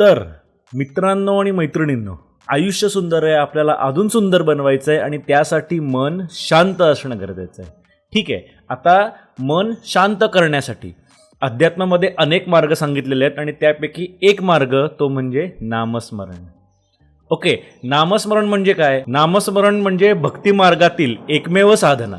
तर मित्रांनो आणि मैत्रिणींनो आयुष्य सुंदर आहे आपल्याला अजून सुंदर बनवायचं आहे आणि त्यासाठी मन शांत असणं गरजेचं आहे ठीक आहे आता मन शांत करण्यासाठी अध्यात्मामध्ये अनेक मार्ग सांगितलेले आहेत आणि त्यापैकी एक मार्ग तो म्हणजे नामस्मरण. ओके नामस्मरण म्हणजे काय? नामस्मरण म्हणजे भक्ती मार्गातील एकमेव साधना.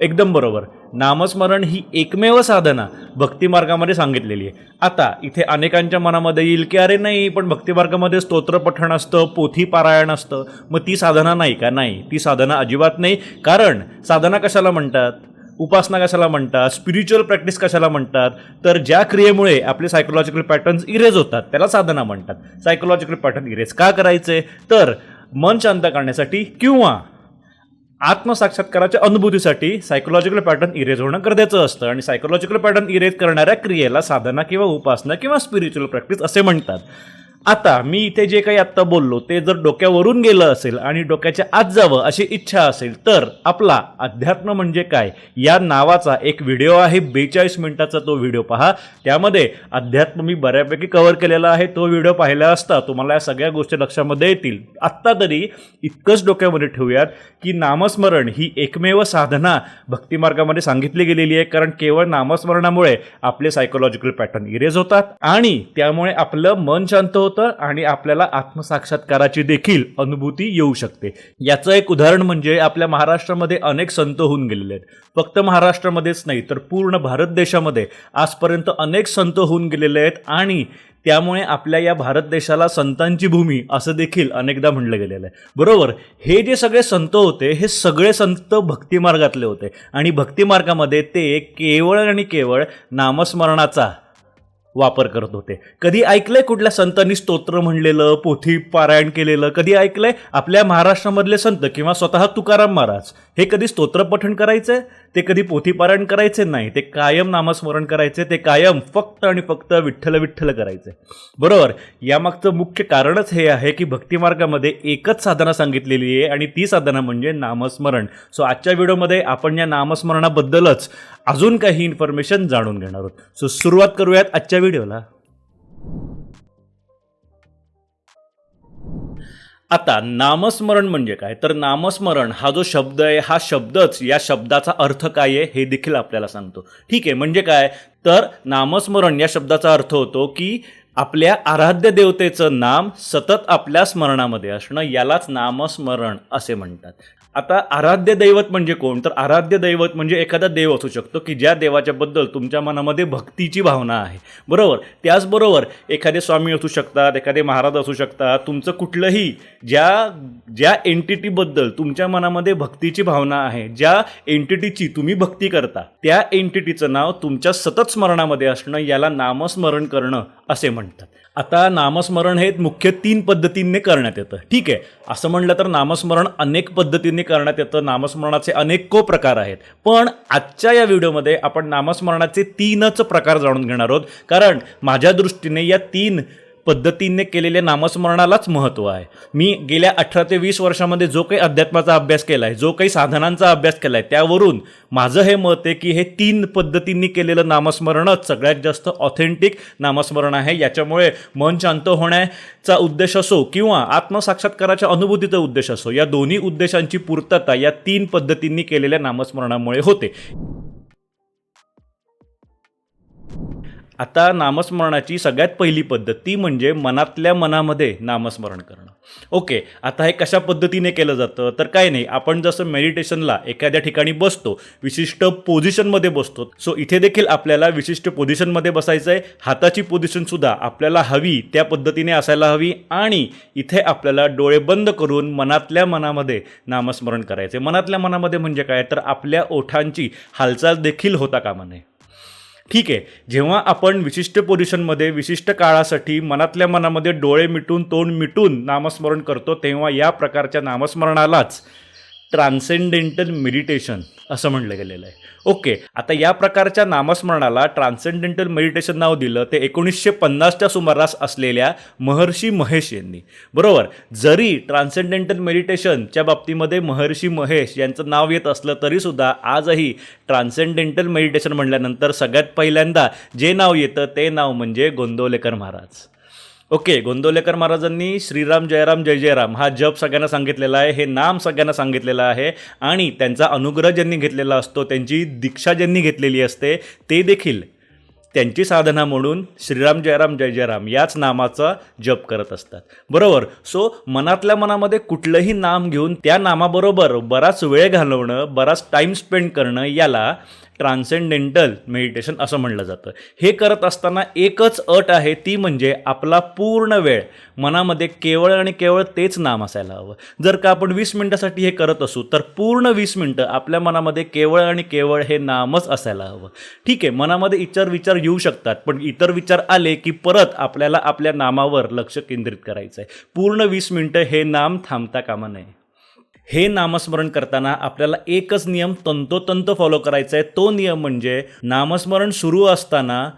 एकदम बरोबर. नामस्मरण ही एकमेव साधना भक्तिमार्गामध्ये सांगितलेली आहे. आता इथे अनेकांच्या मनामध्ये येईल की अरे नाही पण भक्तिमार्गामध्ये स्तोत्रपठण असतं पोथी पारायण असतं. मग ती साधना नाही का? नाही. ती साधना अजिबात नाही. कारण साधना कशाला म्हणतात? उपासना कशाला म्हणतात? स्पिरिच्युअल प्रॅक्टिस कशाला म्हणतात? तर ज्या क्रियेमुळे आपले सायकोलॉजिकल पॅटर्न्स इरेज होतात त्याला साधना म्हणतात. सायकोलॉजिकल पॅटर्न इरेज का करायचे? तर मन शांत करण्यासाठी किंवा आत्मसाक्षात्काराच्या अनुभूतीसाठी सायकोलॉजिकल पॅटर्न इरेज होणं गरजेचं असतं. आणि सायकोलॉजिकल पॅटर्न इरेज करणाऱ्या क्रियेला साधना किंवा उपासना किंवा स्पिरिच्युअल प्रॅक्टिस असे म्हणतात. आता मी इथे जे काही आत्ता बोललो ते जर डोक्यावरून गेलं असेल आणि डोक्याच्या आत जावं अशी इच्छा असेल तर आपला अध्यात्म म्हणजे काय? या नावाचा एक व्हिडिओ आहे बेचाळीस मिनिटाचा तो व्हिडिओ पहा. त्यामध्ये अध्यात्म मी बऱ्यापैकी कव्हर केलेला आहे. तो व्हिडिओ पाहिला असता तुम्हाला या सगळ्या गोष्टी लक्षामध्ये येतील. आत्ता तरी इतकंच डोक्यामध्ये ठेवूयात की नामस्मरण ही एकमेव साधना भक्तिमार्गामध्ये सांगितली गेलेली आहे कारण केवळ नामस्मरणामुळे आपले सायकोलॉजिकल पॅटर्न इरेज होतात आणि त्यामुळे आपलं मन शांत होतं. आणि आपल्याला आत्मसाक्षात्काराची देखील अनुभूती येऊ शकते. याचं एक उदाहरण म्हणजे आपल्या महाराष्ट्रामध्ये अनेक संत होऊन गेलेले आहेत. फक्त महाराष्ट्रामध्येच नाही तर पूर्ण भारत देशामध्ये आजपर्यंत अनेक संत होऊन गेलेले आहेत आणि त्यामुळे आपल्या या भारत देशाला संतांची भूमी असं देखील अनेकदा म्हणलं गेलेलं आहे. बरोबर हे जे सगळे संत होते हे सगळे संत भक्तिमार्गातले होते. आणि भक्तिमार्गामध्ये ते केवळ आणि केवळ नामस्मरणाचा वापर करत होते. कधी ऐकलंय कुठल्या संतांनी स्तोत्र म्हणलेलं पोथी पारायण केलेलं? कधी ऐकलंय आपल्या महाराष्ट्रामधले संत किंवा स्वतः तुकाराम महाराज? हे कधी स्तोत्र पठण करायचे ते कधी पोथी पारायण करायचे नाही. ते कायम नामस्मरण करायचे. ते कायम फक्त आणि फक्त विठ्ठल विठ्ठल करायचे. बरोबर? यामागचं मुख्य कारणच हे आहे की भक्तिमार्गामध्ये एकच साधना सांगितलेली आहे आणि ती साधना म्हणजे नामस्मरण. सो आजच्या व्हिडिओमध्ये आपण या नामस्मरणाबद्दलच अजून काही इन्फॉर्मेशन जाणून घेणार आहोत. सो सुरुवात करूयात आजच्या व्हिडिओला आता नामस्मरण म्हणजे काय? तर नामस्मरण हा जो शब्द आहे हा शब्दच या शब्दाचा अर्थ काय आहे हे देखील आपल्याला सांगतो. ठीक आहे म्हणजे काय? तर नामस्मरण या शब्दाचा अर्थ होतो की आपल्या आराध्य देवतेचं नाम सतत आपल्या स्मरणामध्ये असणं यालाच नामस्मरण असे म्हणतात. आता आराध्य दैवत म्हणजे कोण? तर आराध्य दैवत म्हणजे एखादा देव असू शकतो की ज्या देवाच्याबद्दल तुमच्या मनामध्ये भक्तीची भावना आहे. बरोबर? त्याचबरोबर एखादे स्वामी असू शकतात एखादे महाराज असू शकतात तुमचं कुठलंही ज्या ज्या एंटिटीबद्दल तुमच्या मनामध्ये भक्तीची भावना आहे ज्या एंटिटीची तुम्ही भक्ती करता त्या एंटिटीचं नाव तुमच्या सतत स्मरणामध्ये असणं याला नामस्मरण करणं असे म्हणतात. आता नामस्मरण हे मुख्य तीन पद्धतींनी करण्यात येतं. ठीक आहे? असं म्हणलं तर नामस्मरण अनेक पद्धतींनी करण्यात येतं. नामस्मरणाचे अनेक को प्रकार आहेत. पण आजच्या या व्हिडिओमध्ये आपण नामस्मरणाचे तीनच प्रकार जाणून घेणार आहोत. कारण माझ्या दृष्टीने या तीन पद्धतीने केलेल्या नामस्मरणालाच महत्त्व आहे. मी गेल्या अठरा ते वीस वर्षामध्ये जो काही अध्यात्माचा अभ्यास केला आहे जो काही साधनांचा अभ्यास केला आहे त्यावरून माझं हे मत आहे की हे तीन पद्धतींनी केलेलं नामस्मरणच सगळ्यात जास्त ऑथेंटिक नामस्मरण आहे. याच्यामुळे मन शांत होण्याचा उद्देश असो किंवा आत्मसाक्षात्काराच्या अनुभूतीचा उद्देश असो या दोन्ही उद्देशांची पूर्तता या तीन पद्धतींनी केलेल्या नामस्मरणामुळे होते. आता नामस्मरणाची सगळ्यात पहिली पद्धत ती म्हणजे मनातल्या मनामध्ये नामस्मरण करणं. ओके आता हे कशा पद्धतीने केलं जातं? तर काय नाही आपण जसं मेडिटेशनला एखाद्या ठिकाणी बसतो विशिष्ट पोझिशनमध्ये बसतो सो इथे देखील आपल्याला विशिष्ट पोझिशनमध्ये बसायचं आहे. हाताची पोझिशनसुद्धा आपल्याला हवी त्या पद्धतीने असायला हवी आणि इथे आपल्याला डोळे बंद करून मनातल्या मनामध्ये नामस्मरण करायचे मनातल्या मनामध्ये म्हणजे काय? तर आपल्या ओठांची हालचाल देखील होता कामा नये. ठीक आहे जेव्हा आपण विशिष्ट पोझिशनमध्ये विशिष्ट काळासाठी मनातल्या मनामध्ये डोळे मिटून तोंड मिटून नामस्मरण करतो तेव्हा या प्रकारच्या नामस्मरणालाच ट्रान्सेंडेंटल मेडिटेशन असं म्हणलं गेलेलं आहे. ओके आता या प्रकारच्या नामस्मरणाला ट्रान्सेंडेंटल मेडिटेशन नाव दिलं ते एकोणीसशे पन्नासच्या सुमारास असलेल्या महर्षी महेश यांनी. बरोबर? जरी ट्रान्सेंडेंटल मेडिटेशनच्या बाबतीमध्ये महर्षी महेश यांचं नाव येत असलं तरीसुद्धा आजही ट्रान्सेंडेंटल मेडिटेशन म्हणल्यानंतर सगळ्यात पहिल्यांदा जे नाव येतं ते नाव म्हणजे गोंदवलेकर महाराज. ओके गोंदवलेकर महाराजांनी श्रीराम जयराम जय जयराम हा जप सगळ्यांना सांगितलेला आहे हे नाम सगळ्यांना सांगितलेलं आहे आणि त्यांचा अनुग्रह ज्यांनी घेतलेला असतो त्यांची दीक्षा ज्यांनी घेतलेली असते ते देखील त्यांची साधना म्हणून श्रीराम जयराम जय जयराम याच नामाचा जप करत असतात. बरोबर? सो मनातल्या मनामध्ये कुठलंही नाम घेऊन त्या नामाबरोबर बराच वेळ घालवणं बराच टाईम स्पेंड करणं याला ट्रान्सेंडेंटल मेडिटेशन असं म्हणलं जातं. हे करत असताना एकच अट आहे ती म्हणजे आपला पूर्ण वेळ मनामध्ये केवळ आणि केवळ तेच नाम असायला हवं. जर का आपण वीस मिनटासाठी हे करत असू तर पूर्ण वीस मिनटं आपल्या मनामध्ये केवळ आणि केवळ हे नामच असायला हवं. ठीक आहे मनामध्ये इतर विचार येऊ शकतात पण इतर विचार आले की परत आपल्याला आपल्या नामावर लक्ष केंद्रित करायचं आहे पूर्ण वीस मिनटं हे नाम थांबता कामा नये. हे नामस्मरण करताना आपल्याला एकच नियम तंतोतंत फॉलो करायचा आहे तो नियम म्हणजे नामस्मरण सुरू असताना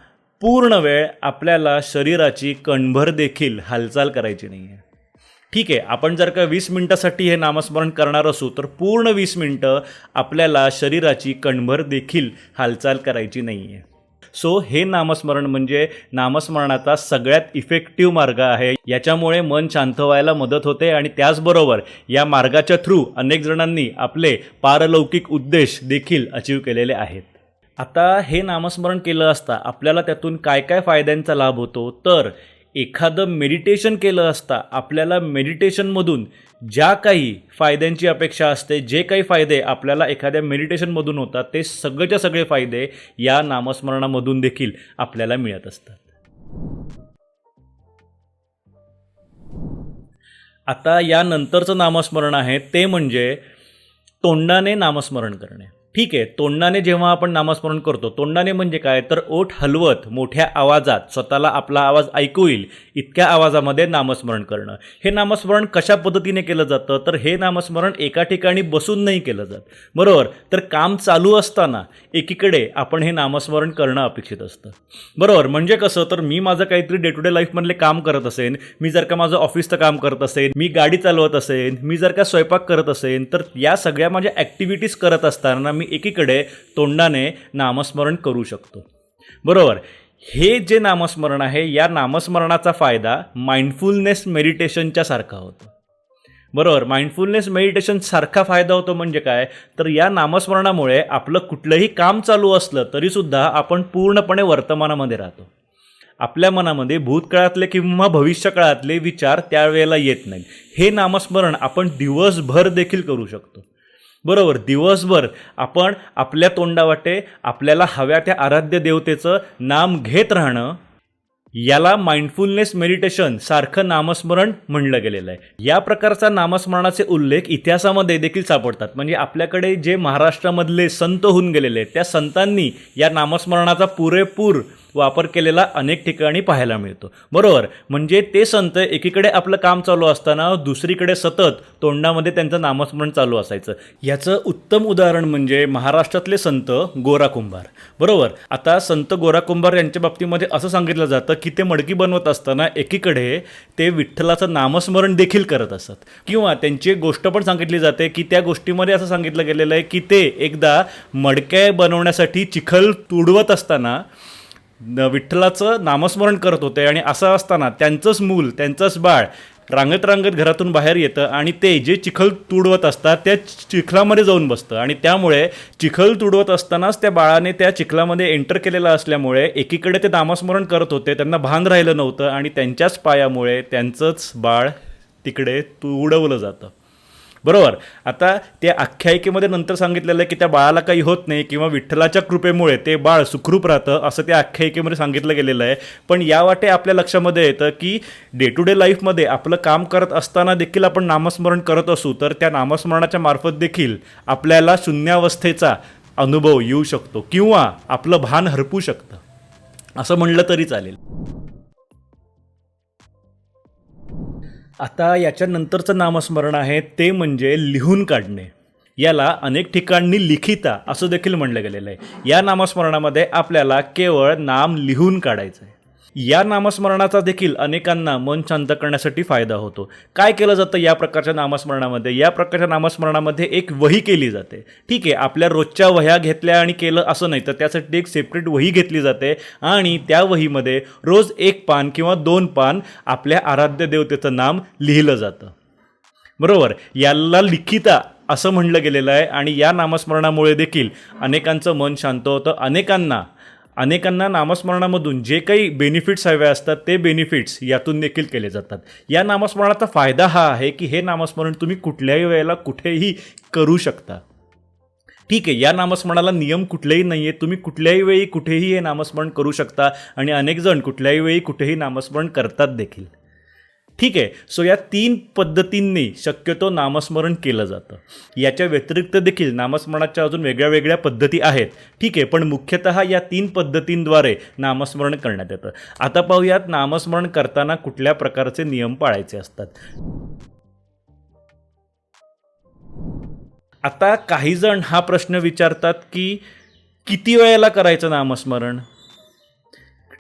पूर्ण वेळ आपल्याला शरीराची कणभर देखील हालचाल करायची नाही आहे ठीक आहे आपण जर का वीस मिनटासाठी हे नामस्मरण करणार असू तर पूर्ण वीस मिनटं आपल्याला शरीराची कणभर देखील हालचाल करायची नाही आहे सो हे नामस्मरण म्हणजे नामस्मरणाचा सगळ्यात इफेक्टिव्ह मार्ग आहे. याच्यामुळे मन शांत व्हायला मदत होते आणि त्याचबरोबर या मार्गाच्या थ्रू अनेक जणांनी आपले पारलौकिक उद्देश देखील अचीव केलेले आहेत. आता हे नामस्मरण केलं असता आपल्याला त्यातून काय काय फायद्यांचा लाभ होतो? तर एखादं मेडिटेशन केलं असता आपल्याला मेडिटेशनमधून ज्या काही फायद्यांची अपेक्षा असते जे काही फायदे आपल्याला एखाद्या मेडिटेशनमधून होतात ते सगळेच्या सगळे फायदे या नामस्मरणामधून देखील आपल्याला मिळत असतात. आता यानंतरचं नामस्मरण आहे ते म्हणजे तोंडाने नामस्मरण करणे. ठीक आहे तोंडाने जेव्हा आपण नामस्मरण करतो तोंडाने म्हणजे काय? तर ओठ हलवत मोठ्या आवाजात स्वतःला आपला आवाज ऐकू येईल इतक्या आवाजामध्ये नामस्मरण करणं. हे नामस्मरण कशा पद्धतीने केलं जातं? तर हे नामस्मरण एका ठिकाणी बसून नाही केलं जात. बरोबर? तर काम चालू असताना एकीकडे आपण हे नामस्मरण करणं अपेक्षित असतं. बरोबर? म्हणजे कसं? तर मी माझं काहीतरी डे टू डे लाईफमधले काम करत असेन मी जर का माझं ऑफिसचं काम करत असेन मी गाडी चालवत असेन मी जर का स्वयंपाक करत असेन तर या सगळ्या माझ्या ॲक्टिव्हिटीज करत असताना आम्ही एकीकडे तोंडाने नामस्मरण करू शकतो. बरोबर? हे जे नामस्मरण आहे या नामस्मरणाचा फायदा माइंडफुलनेस मेडिटेशनच्या सारखा होतो. बरोबर? माइंडफुलनेस मेडिटेशन सारखा फायदा होतो म्हणजे काय? तर या नामस्मरणामुळे आपलं कुठलंही काम चालू असलं तरीसुद्धा आपण पूर्णपणे वर्तमानामध्ये राहतो. आपल्या मनामध्ये भूतकाळातले किंवा भविष्यकाळातले विचार त्यावेळेला येत नाहीत. हे नामस्मरण आपण दिवसभर देखील करू शकतो. बरोबर दिवसभर आपण आपल्या तोंडावाटे आपल्याला हव्या त्या आराध्य देवतेचं नाम घेत राहणं याला माइंडफुलनेस मेडिटेशन सारखं नामस्मरण म्हणलं गेलेलं आहे. या प्रकारचा नामस्मरणाचे उल्लेख इतिहासामध्ये देखील सापडतात. म्हणजे आपल्याकडे जे महाराष्ट्रामधले संत होऊन गेलेले आहेत त्या संतांनी या नामस्मरणाचा पुरेपूर वापर केलेला अनेक ठिकाणी पाहायला मिळतो. बरोबर? म्हणजे ते संत एकीकडे आपलं काम चालू असताना दुसरीकडे सतत तोंडामध्ये त्यांचं नामस्मरण चालू असायचं. याचं उत्तम उदाहरण म्हणजे महाराष्ट्रातले संत गोरा कुंभार. बरोबर? आता संत गोरा कुंभार यांच्या बाबतीमध्ये असं सांगितलं जातं की ते मडकी बनवत असताना एकीकडे ते विठ्ठलाचं नामस्मरण देखील करत असत. किंवा त्यांची एक गोष्ट पण सांगितली जाते की त्या गोष्टीमध्ये असं सांगितलं गेलेलं आहे की ते एकदा मडक्या बनवण्यासाठी चिखल तुडवत असताना विठ्ठलाचं नामस्मरण करत होते आणि असं असताना त्यांचंच मूल त्यांचंच बाळ रांगत रांगत घरातून बाहेर येतं आणि ते जे चिखल तुडवत असतात त्या चिखलामध्ये जाऊन बसतं. आणि त्यामुळे चिखल तुडवत असतानाच त्या बाळाने त्या चिखलामध्ये एंटर केलेलं असल्यामुळे एकीकडे ते नामस्मरण करत होते त्यांना भान राहिलं नव्हतं आणि त्यांच्याच पायामुळे त्यांचंच बाळ तिकडे तुडवलं जातं. बरोबर. आता त्या आख्यायिकेमध्ये नंतर सांगितलेलं आहे की त्या बाळाला काही होत नाही किंवा विठ्ठलाच्या कृपेमुळे ते बाळ सुखरूप राहतं असं त्या आख्यायिकेमध्ये सांगितलं गेलेलं आहे. पण या वाटे आपल्या लक्षामध्ये येतं की डे टू डे लाईफमध्ये आपलं काम करत असताना देखील आपण नामस्मरण करत असू तर त्या नामस्मरणाच्या मार्फत देखील आपल्याला शून्यावस्थेचा अनुभव येऊ शकतो किंवा आपलं भान हरपू शकतं. असं म्हणलं तरी चालेल. आता याच्यानंतरचं नामस्मरण आहे ते म्हणजे लिहून काढणे. याला अनेक ठिकाणी लिखिता असं देखील म्हणलं गेलेलं आहे. या नामस्मरणामध्ये आपल्याला केवळ नाम लिहून काढायचं आहे या नामस्मरणाचा देखील अनेकांना मन शांत करण्यासाठी फायदा होतो. काय केलं जातं या प्रकारच्या नामस्मरणामध्ये? या प्रकारच्या नामस्मरणामध्ये एक वही केली जाते. ठीक आहे आपल्या रोजच्या वह्या घेतल्या आणि केलं असं नाही तर त्यासाठी एक सेपरेट वही घेतली जाते आणि त्या वहीमध्ये रोज एक पान किंवा दोन पान आपल्या आराध्य देवतेचं नाम लिहिलं जातं. बरोबर? याला लिखिता असं म्हणलं गेलेलं आहे आणि या नामस्मरणामुळे देखील अनेकांचं मन शांत होतं. अनेकांना अनेकांना नामस्मरणामधून जे काही बेनिफिट्स हवे असतात ते बेनिफिट्स यातून देखील केले जातात. या नामस्मरणाचा फायदा हा आहे की हे नामस्मरण तुम्ही कुठल्याही वेळेला कुठेही करू शकता. ठीक आहे या नामस्मरणाला नियम कुठलेही नाही आहे तुम्ही कुठल्याही वेळी कुठेही हे नामस्मरण करू शकता आणि अनेकजण कुठल्याही वेळी कुठेही नामस्मरण करतात देखील. ठीक आहे. सो या तीन पद्धतींनी शक्यतो नामस्मरण केलं जातं. याच्या व्यतिरिक्त देखील नामस्मरणाच्या अजून वेगळ्या वेगळ्या पद्धती आहेत. ठीक आहे पण मुख्यतः या तीन पद्धतींद्वारे नामस्मरण करण्यात येतं. आता पाहूयात नामस्मरण करताना कुठल्या प्रकारचे नियम पाळायचे असतात. आता काही जण हा प्रश्न विचारतात की किती वेळेला करायचं नामस्मरण?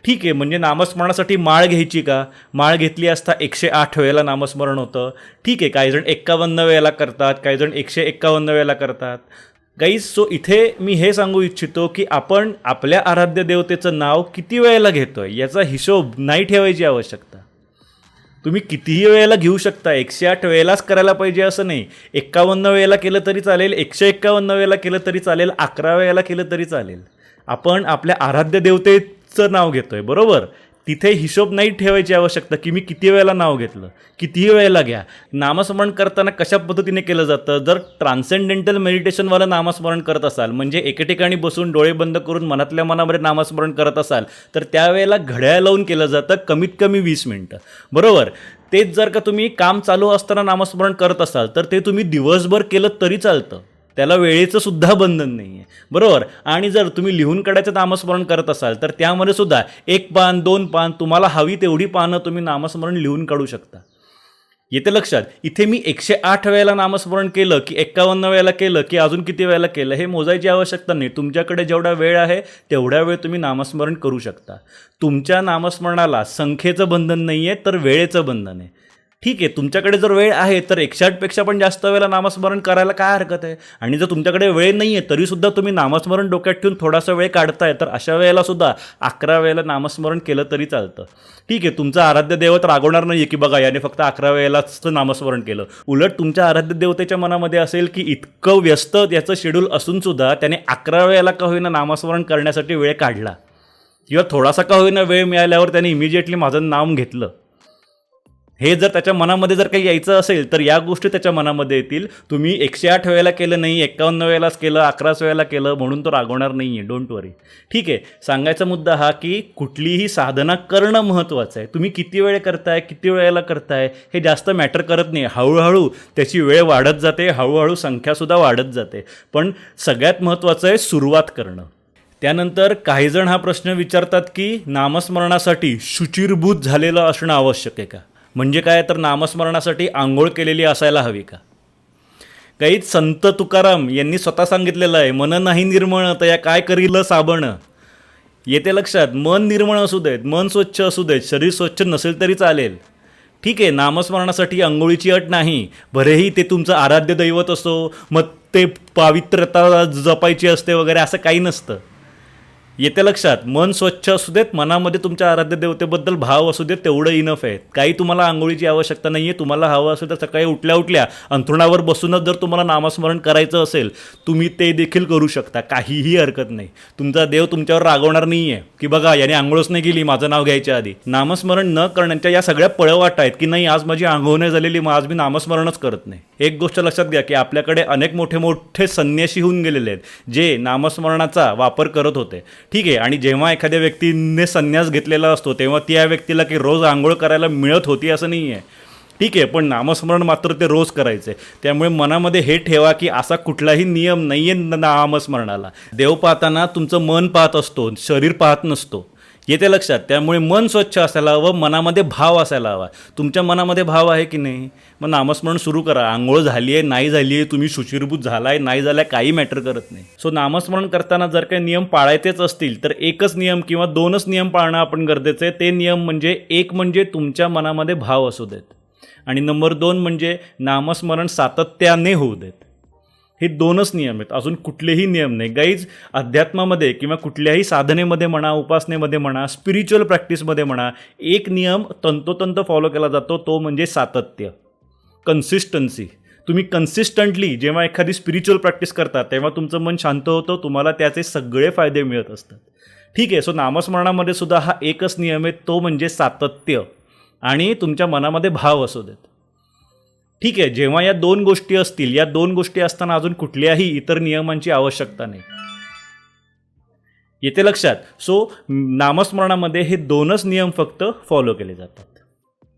ठीक आहे म्हणजे नामस्मरणासाठी माळ घ्यायची का? माळ घेतली असता एकशे आठ वेळेला नामस्मरण होतं. ठीक आहे काही जण एक्कावन्न वेळेला करतात काही जण एकशे एक्कावन्न वेळेला करतात. गाईज सो इथे मी हे सांगू इच्छितो की आपण आपल्या आराध्य देवतेचं नाव किती वेळेला घेतोय याचा हिशोब नाही ठेवायची आवश्यकता. तुम्ही कितीही वेळेला घेऊ शकता एकशे आठ वेळेलाच करायला पाहिजे असं नाही. एक्कावन्न वेळेला केलं तरी चालेल एकशे एक्कावन्न वेळेला केलं तरी चालेल अकरा वेळेला केलं तरी चालेल. आपण आपल्या आराध्य चं नाव घेतोय बरोबर? तिथे हिशोब नाही ठेवायची आवश्यकता की मी किती वेळेला नाव घेतलं कितीही वेळेला घ्या. नामस्मरण करताना कशा पद्धतीने केलं जातं? जर ट्रान्सेंडेंटल मेडिटेशनवालं नामस्मरण करत असाल म्हणजे एके ठिकाणी बसून डोळे बंद करून मनातल्या मनामध्ये नामस्मरण करत असाल तर त्यावेळेला घड्याळ लावून केलं जातं कमीत कमी वीस मिनटं. बरोबर? तेच जर का तुम्ही काम चालू असताना नामस्मरण करत असाल तर ते तुम्ही दिवसभर केलं तरी चालतं. त्याला वेळेचं सुद्धा बंधन नाही आहे बरोबर? आणि जर तुम्ही लिहून काढायचं नामस्मरण करत असाल तर त्यामध्ये सुद्धा एक पान दोन पान तुम्हाला हवी तेवढी पानं तुम्ही नामस्मरण लिहून काढू शकता. येते लक्षात? इथे मी एकशे आठ वेळेला नामस्मरण केलं की एक्कावन्न वेळेला केलं की अजून किती वेळेला केलं हे मोजायची आवश्यकता नाही. तुमच्याकडे जेवढा वेळ आहे तेवढ्या वेळ तुम्ही नामस्मरण करू शकता. तुमच्या नामस्मरणाला संख्येचं बंधन नाही आहे तर वेळेचं बंधन आहे. ठीक आहे तुमच्याकडे जर वेळ आहे तर एकशे आठपेक्षा पण जास्त वेळेला नामस्मरण करायला काय हरकत आहे? आणि जर तुमच्याकडे वेळ नाही आहे तरीसुद्धा तुम्ही नामस्मरण डोक्यात ठेवून थोडासा वेळ काढताय तर अशा वेळेला सुद्धा अकरा वेळेला नामस्मरण केलं तरी चालतं. ठीक आहे तुमचं आराध्य देवत रागवणार नाही आहे की बघा याने फक्त अकरा वेळेलाच नामस्मरण केलं. उलट तुमच्या आराध्य देवतेच्या मनामध्ये असेल की इतकं व्यस्त याचं शेड्यूल असून सुद्धा त्याने अकरा वेळेला का होईना नामस्मरण करण्यासाठी वेळ काढला? किंवा थोडासा का होईना वेळ मिळाल्यावर त्याने इमिजिएटली माझं नाम घेतलं? हे जर त्याच्या मनामध्ये जर काही यायचं असेल तर या गोष्टी त्याच्या मनामध्ये येतील. तुम्ही एकशे आठ वेळेला केलं नाही एक्कावन्न वेळेलाच केलं अकराच वेळेला केलं म्हणून तो रागवणार नाही आहे डोंट वरी ठीक आहे. सांगायचा मुद्दा हा की कुठलीही साधना करणं महत्त्वाचं आहे. तुम्ही किती वेळ करताय किती वेळेला करताय हे जास्त मॅटर करत नाही. हळूहळू त्याची वेळ वाढत जाते हळूहळू संख्यासुद्धा वाढत जाते. पण सगळ्यात महत्त्वाचं आहे सुरुवात करणं. त्यानंतर काही जण हा प्रश्न विचारतात की नामस्मरणासाठी शुचिरभूत झालेलं असणं आवश्यक आहे का? म्हणजे काय तर नामस्मरणासाठी आंघोळ केलेली असायला हवी का? काही संत तुकाराम यांनी स्वतः सांगितलेलं आहे मन नाही निर्मळ तर या काय करील साबण? येते लक्षात मन निर्मळ असू देत मन स्वच्छ असू देत शरीर स्वच्छ नसेल तरी चालेल. ठीक आहे नामस्मरणासाठी आंघोळीची अट नाही भरेही ते तुमचं आराध्य दैवत असो मग ते पावित्र्यता जपायची असते वगैरे असं काही नसतं. येते लक्षात. मन स्वच्छ असू देत मनामध्ये तुमच्या आराध्य देवतेबद्दल भाव असू देत तेवढं इनफ आहे. काही तुम्हाला आंघोळीची आवश्यकता नाही आहे तुम्हाला हवं असेल तर सकाळी उठल्या उठल्या अंथरुणावर बसूनच जर तुम्हाला नामस्मरण करायचं असेल तुम्ही ते देखील करू शकता. काहीही हरकत नाही. तुमचा देव तुमच्यावर रागवणार नाही आहे की बघा याने आंघोळच नाही केली माझं नाव घ्यायच्या आधी. नामस्मरण न करण्याच्या या सगळ्या पळवाट आहेत की नाही आज माझी आंघोळ नाही झालेली मग आज मी नामस्मरणच करत नाही. एक गोष्ट लक्षात घ्या की आपल्याकडे अनेक मोठे मोठे संन्यासी होऊन गेलेले आहेत जे नामस्मरणाचा वापर करत होते. ठीक आहे आणि जेव्हा एखाद्या व्यक्तीने संन्यास घेतलेला असतो तेव्हा त्या व्यक्तीला की रोज आंघोळ करायला मिळत होती असं नाही आहे. ठीक आहे पण नामस्मरण मात्र ते रोज करायचे. त्यामुळे मनामध्ये हे ठेवा की असा कुठलाही नियम नाही आहे नामस्मरणाला. देव पाहताना तुमचं मन पाहत असतो शरीर पाहत नसतो. येते लक्षात. त्यामुळे मन स्वच्छ असायला हवं मनामध्ये भाव असायला हवा. तुमच्या मनामध्ये भाव आहे की नाही? मग नामस्मरण सुरू करा. आंघोळ झाली आहे नाही झाली आहे तुम्ही शुचिरभूत झाला आहे नाही झाला काही मॅटर करत नाही. सो नामस्मरण करताना जर काही नियम पाळायचेच असतील तर एकच नियम किंवा दोनच नियम पाळणं आपण गरजेचं आहे. ते नियम म्हणजे एक म्हणजे तुमच्या मनामध्ये भाव असू देत. आणि नंबर दोन म्हणजे नामस्मरण सातत्याने होऊ देत. हे दोनच नियम आहेत. अजून कुठलेही नियम नाही. गाईज अध्यात्मामध्ये किंवा कुठल्याही साधनेमध्ये म्हणा उपासनेमध्ये म्हणा स्पिरिच्युअल प्रॅक्टिसमध्ये म्हणा एक नियम तंतोतंत फॉलो केला जातो. तो म्हणजे सातत्य. कन्सिस्टन्सी तुम्ही कन्सिस्टंटली जेव्हा एखादी स्पिरिच्युअल प्रॅक्टिस करता तेव्हा तुमचं मन शांत होतं तुम्हाला त्याचे सगळे फायदे मिळत असतात. ठीक आहे सो नामस्मरणामध्ये सुद्धा हा एकच नियम आहे तो म्हणजे सातत्य. आणि तुमच्या मनामध्ये भाव असू देत. ठीक आहे जेव्हा या दोन गोष्टी असतील या दोन गोष्टी असताना अजून कुठल्याही इतर नियमांची आवश्यकता नाही. येते लक्षात? सो नामस्मरणामध्ये हे दोनच नियम फक्त फॉलो केले जातात.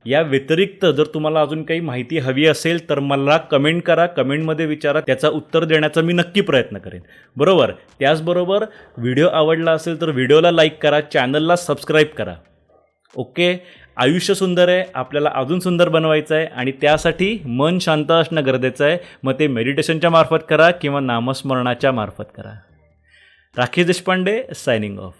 या व्यतिरिक्त जर तुम्हाला अजून काही माहिती हवी असेल तर मला कमेंट करा कमेंटमध्ये विचारा त्याचा उत्तर देण्याचा मी नक्की प्रयत्न करेन. बरोबर? त्याचबरोबर व्हिडिओ आवडला असेल तर व्हिडिओला लाईक करा चॅनलला सबस्क्राईब करा. ओके आयुष्य सुंदर आहे आपल्याला अजून सुंदर बनवायचं आहे आणि त्यासाठी मन शांत असणं गरजेचं आहे. मग ते मेडिटेशनच्या मार्फत करा किंवा नामस्मरणाच्या मार्फत करा. Rakesh Deshpande signing off